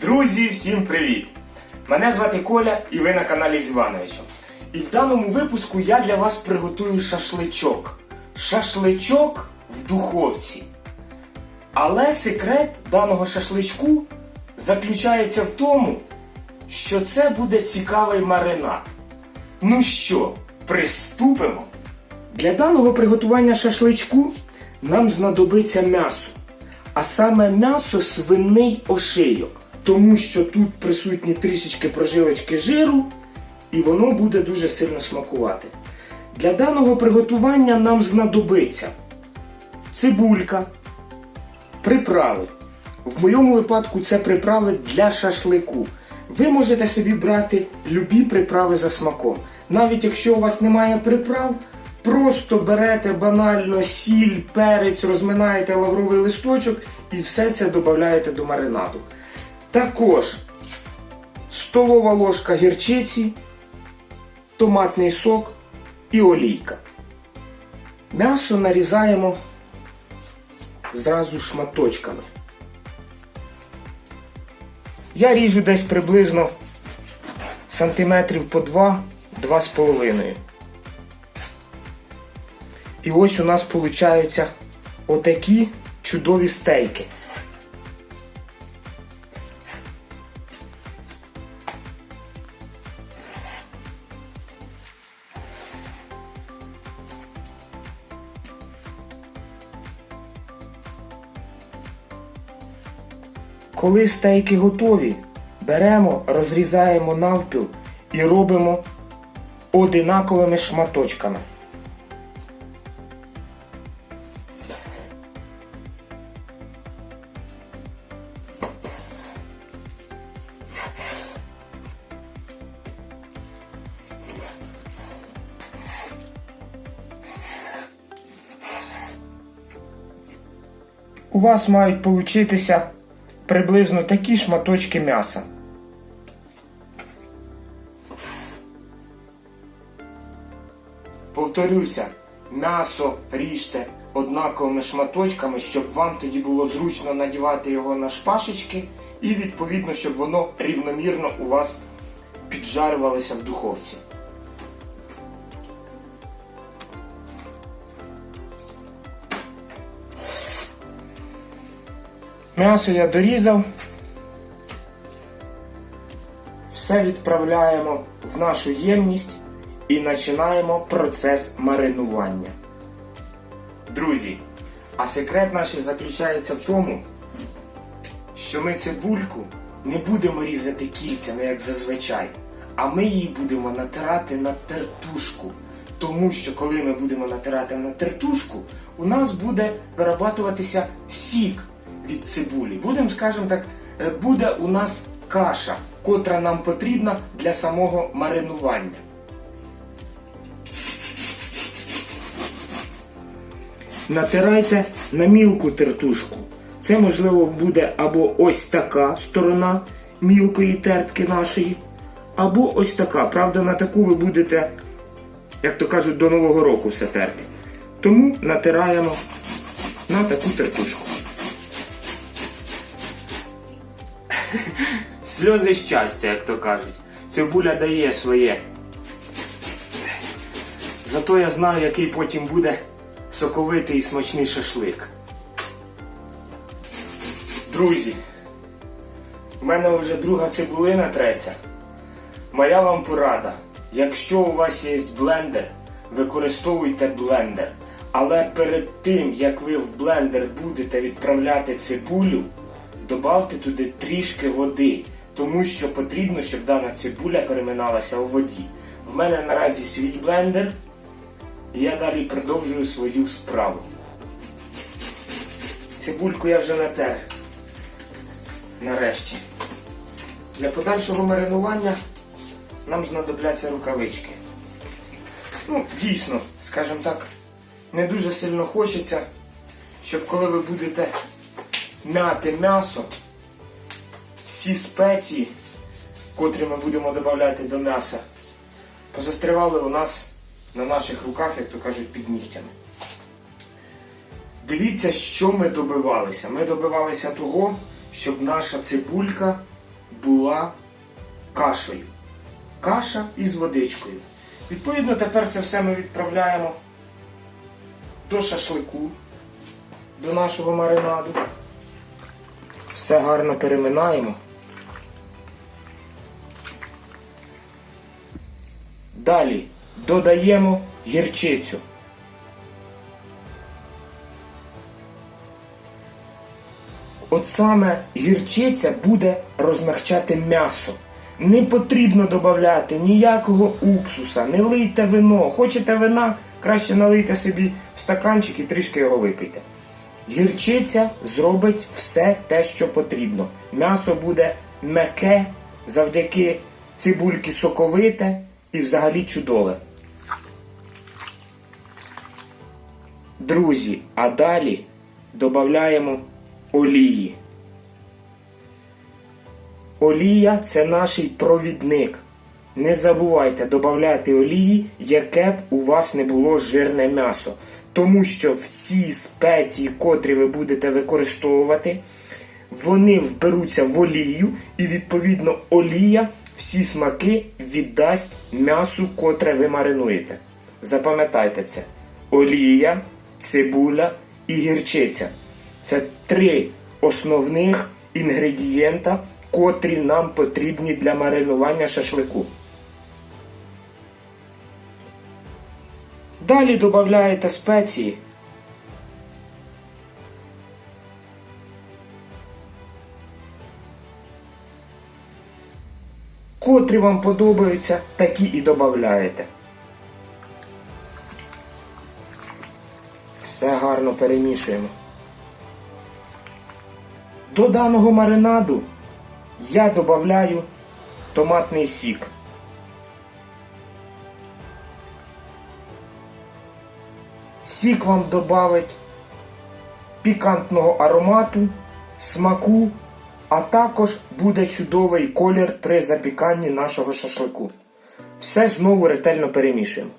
Друзі, всім привіт! Мене звати Коля і ви на каналі з Івановичем. І в даному випуску я для вас приготую шашличок. Шашличок в духовці. Але секрет даного шашличку заключається в тому, що це буде цікавий маринад. Ну що, приступимо? Для даного приготування шашличку нам знадобиться м'ясо. А саме м'ясо свиний ошийок. Тому що тут присутні трішечки прожилочки жиру, і воно буде дуже сильно смакувати. Для даного приготування нам знадобиться цибулька, приправи. В моєму випадку це приправи для шашлику. Ви можете собі брати любі приправи за смаком. Навіть якщо у вас немає приправ, просто берете банально сіль, перець, розминаєте лавровий листочок і все це додаєте до маринаду. Також столова ложка гірчиці, томатний сок і олійка. М'ясо нарізаємо зразу шматочками. Я ріжу десь приблизно сантиметрів по 2-2,5. І ось у нас виходить отакі чудові стейки. Коли стейки готові, беремо, розрізаємо навпіл і робимо одинаковими шматочками. У вас мають получитися приблизно такі шматочки м'яса. Повторюся, м'ясо ріжте однаковими шматочками, щоб вам тоді було зручно надівати його на шпажечки і відповідно, щоб воно рівномірно у вас піджарювалося в духовці. М'ясо я дорізав. Все відправляємо в нашу ємність і починаємо процес маринування. Друзі, а секрет наш заключається в тому, що ми цибульку не будемо різати кільцями, як зазвичай, а ми її будемо натирати на тертушку. Тому що коли ми будемо натирати на тертушку, у нас буде вирабатуватися сік від цибулі. Будемо, скажімо так, е, буде у нас каша, котра нам потрібна для самого маринування. Натирайте на мілку тертушку. Це можливо буде або ось така сторона мілкої тертки нашої, або ось така. Правда, на таку ви будете, як то кажуть, до Нового року все терти. Тому натираємо на таку тертушку. Сльози щастя, як то кажуть. Цибуля дає своє. Зато я знаю, який потім буде соковитий і смачний шашлик. Друзі, в мене вже друга цибулина треться. Моя вам порада. Якщо у вас є блендер, використовуйте блендер. Але перед тим, як ви в блендер будете відправляти цибулю, Добавте туди трішки води, тому що потрібно, щоб дана цибуля переминалася у воді. В мене наразі свій блендер, і я далі продовжую свою справу. Цибульку я вже натер. Нарешті. Для подальшого маринування нам знадобляться рукавички. Ну, дійсно, скажімо так, не дуже сильно хочеться, щоб коли ви будете мяти м'ясо, всі спеції, котрі ми будемо додавати до м'яса, позастрівали у нас на наших руках, як то кажуть, під нігтями. Дивіться, що ми добивалися. Ми добивалися того, щоб наша цибулька була кашею. Каша із водичкою. Відповідно, тепер це все ми відправляємо до шашлику, до нашого маринаду. Все гарно переминаємо. Далі додаємо гірчицю. От саме гірчиця буде розмягчати м'ясо. Не потрібно додати ніякого уксуса, не лийте вино. Хочете вина, краще налийте собі в стаканчик і трішки його випийте. Гірчиця зробить все те, що потрібно. М'ясо буде м'яке, завдяки цибульки соковите і взагалі чудове. Друзі, а далі додаємо олії. Олія це наш провідник. Не забувайте додати олії, яке б у вас не було жирне м'ясо. Тому що всі спеції, котрі ви будете використовувати, вони вберуться в олію, і відповідно олія всі смаки віддасть м'ясу, котре ви маринуєте. Запам'ятайте це: олія, цибуля і гірчиця. Це три основних інгредієнта, котрі нам потрібні для маринування шашлику. Далі додаєте спеції. Котрі вам подобаються, такі і додаєте. Все гарно перемішуємо. До даного маринаду я додаю томатний сік. Сік вам додавить пікантного аромату, смаку, а також буде чудовий колір при запіканні нашого шашлику. Все знову ретельно перемішуємо.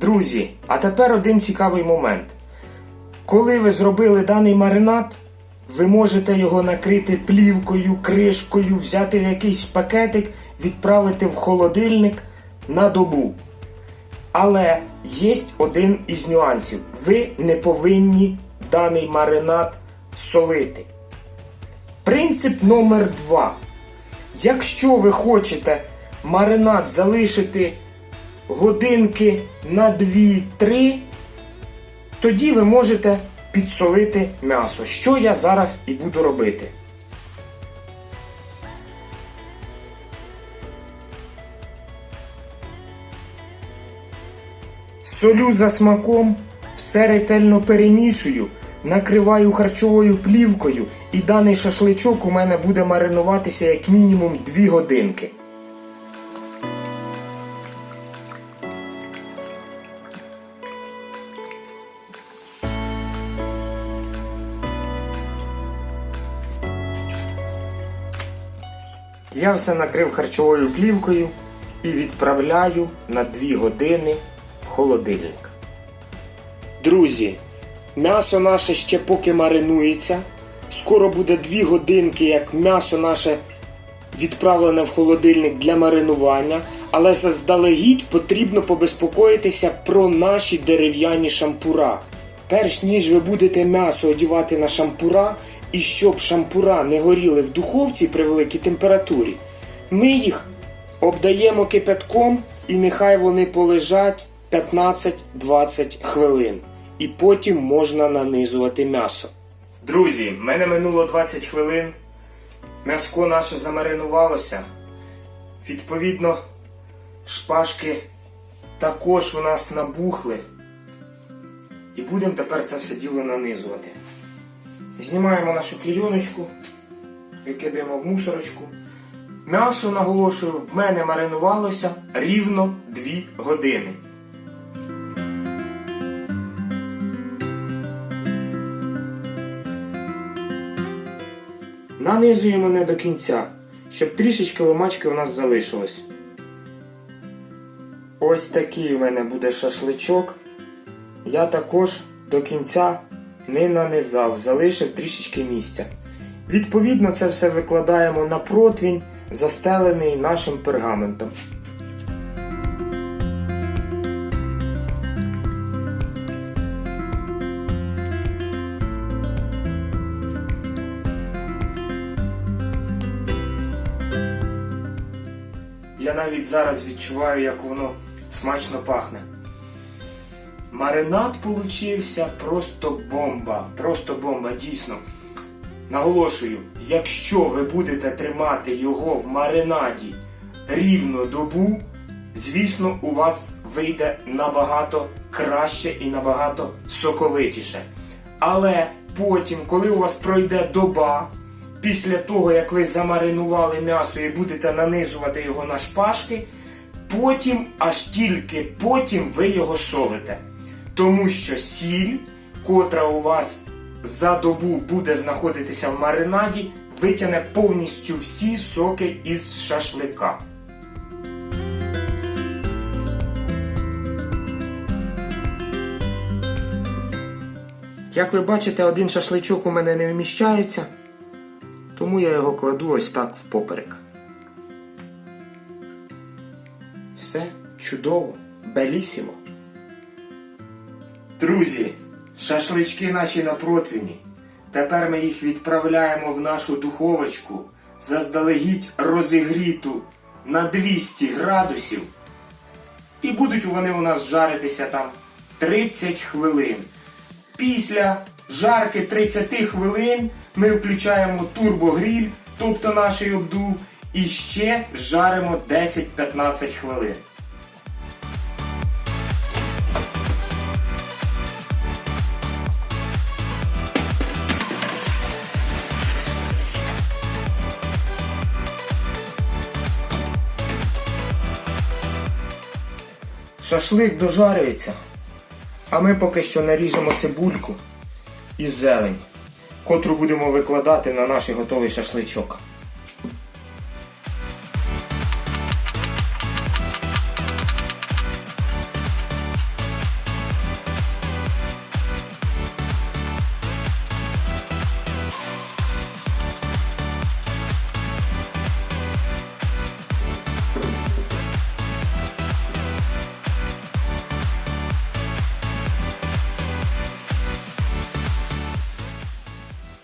Друзі, а тепер один цікавий момент. Коли ви зробили даний маринад, ви можете його накрити плівкою, кришкою, взяти в якийсь пакетик, відправити в холодильник на добу. Але є один із нюансів. Ви не повинні даний маринад солити. Принцип номер два. Якщо ви хочете маринад залишити годинки на 2-3, тоді ви можете підсолити м'ясо, що я зараз і буду робити. Солю за смаком, все ретельно перемішую, накриваю харчовою плівкою і даний шашличок у мене буде маринуватися як мінімум 2 годинки. Я все накрив харчовою плівкою і відправляю на 2 години холодильник. Друзі, м'ясо наше ще поки маринується. Скоро буде 2 годинки, як м'ясо наше відправлене в холодильник для маринування, але заздалегідь потрібно побезпокоїтися про наші дерев'яні шампура. Перш ніж ви будете м'ясо одівати на шампура, і щоб шампура не горіли в духовці при великій температурі, ми їх обдаємо кипятком і нехай вони полежать 15-20 хвилин. І потім можна нанизувати м'ясо. Друзі, в мене минуло 20 хвилин. М'яско наше замаринувалося. Відповідно, шпажки також у нас набухли. І будемо тепер це все діло нанизувати. Знімаємо нашу клійоночку, викидаємо в мусорочку. М'ясо, наголошую, в мене маринувалося рівно 2 години. Нанизуємо не до кінця, щоб трішечки ломачки у нас залишилось. Ось такий у мене буде шашличок. Я також до кінця не нанизав, залишив трішечки місця. Відповідно, це все викладаємо на противінь, застелений нашим пергаментом. Навіть зараз відчуваю, як воно смачно пахне. Маринад получився просто бомба. Просто бомба, дійсно. Наголошую, якщо ви будете тримати його в маринаді рівно добу, звісно, у вас вийде набагато краще і набагато соковитіше. Але потім, коли у вас пройде доба, після того, як ви замаринували м'ясо і будете нанизувати його на шпажки, потім, аж тільки потім ви його солите. Тому що сіль, котра у вас за добу буде знаходитися в маринаді, витягне повністю всі соки із шашлика. Як ви бачите, один шашличок у мене не вміщається, тому я його кладу ось так впоперек. Все чудово, белісімо. Друзі, шашлички наші на противні. Тепер ми їх відправляємо в нашу духовочку, заздалегідь розігріту на 200 градусів. І будуть вони у нас жаритися там 30 хвилин. Після жарки 30 хвилин ми включаємо турбогріль, тобто наш обдув, і ще жаримо 10-15 хвилин. Шашлик дожарюється, а ми поки що наріжемо цибульку і зелень, котру будемо викладати на наш готовий шашличок.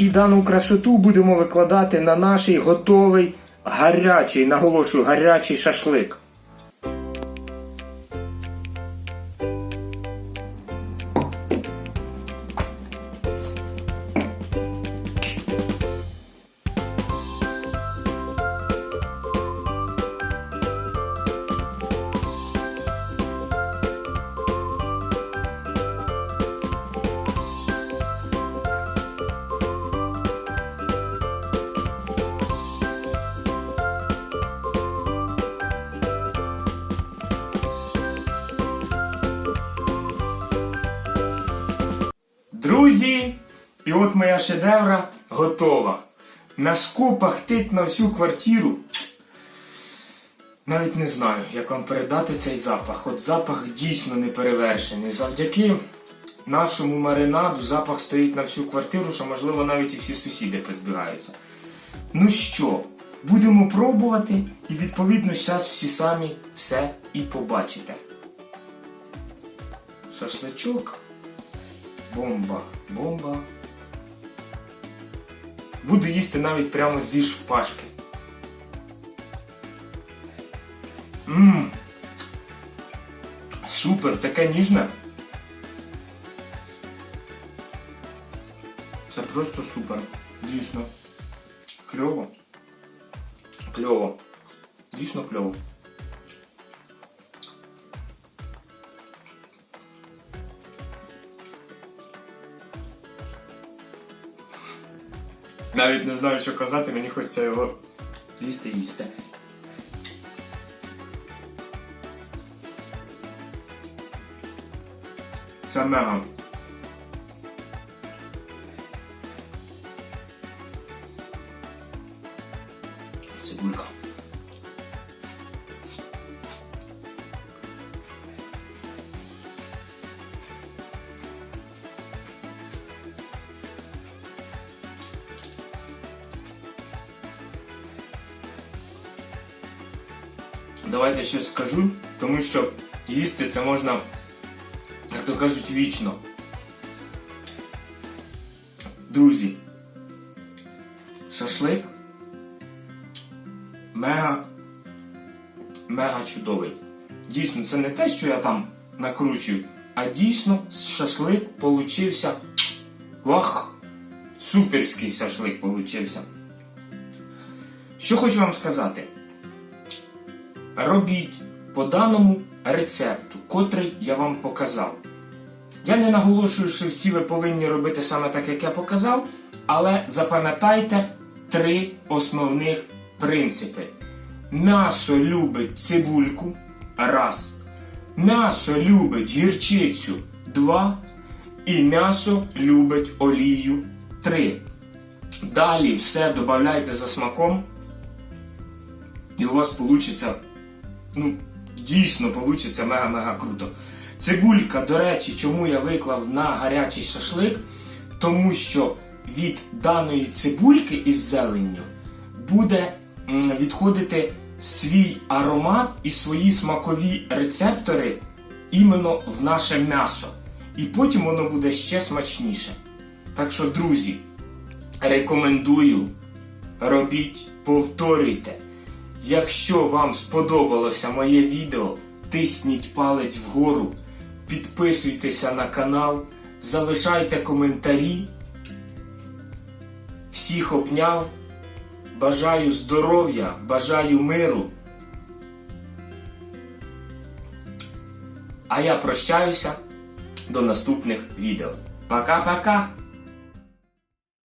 І дану красоту будемо викладати на наш готовий гарячий, наголошую, гарячий шашлик. От моя шедевра готова. М'яско пахтить на всю квартиру. Навіть не знаю, як вам передати цей запах. От запах дійсно неперевершений. Завдяки нашому маринаду запах стоїть на всю квартиру, що, можливо, навіть і всі сусіди позбігаються. Ну що, будемо пробувати, і відповідно зараз всі самі все і побачите. Шашличок. Бомба, бомба. Буду їсти навіть прямо зі шпажки. Ммм. Супер, таке ніжне. Це просто супер. Дійсно. Кльово. Кльово. Дійсно кльово. Навіть не знаю, що казати, мені хочеться його їсти їсти. Це мега. Давайте щось скажу, тому що їсти це можна, як то кажуть, вічно. Друзі, шашлик мега, мега чудовий. Дійсно, це не те, що я там накручую, а дійсно шашлик получився. Вах! Суперський шашлик получився. Що хочу вам сказати? Робіть по даному рецепту, котрий я вам показав. Я не наголошую, що всі ви повинні робити саме так, як я показав, але запам'ятайте три основних принципи. М'ясо любить цибульку раз. М'ясо любить гірчицю два. І м'ясо любить олію три. Далі все додавайте за смаком. І у вас вийде, ну, дійсно вийде мега-мега круто. Цибулька, до речі, чому я виклав на гарячий шашлик? Тому що від даної цибульки із зеленню буде відходити свій аромат і свої смакові рецептори іменно в наше м'ясо. І потім воно буде ще смачніше. Так що, друзі, рекомендую робіть, повторюйте. Якщо вам сподобалося моє відео, тисніть палець вгору, підписуйтеся на канал, залишайте коментарі. Всіх обняв. Бажаю здоров'я, бажаю миру. А я прощаюся до наступних відео. Пока-пока!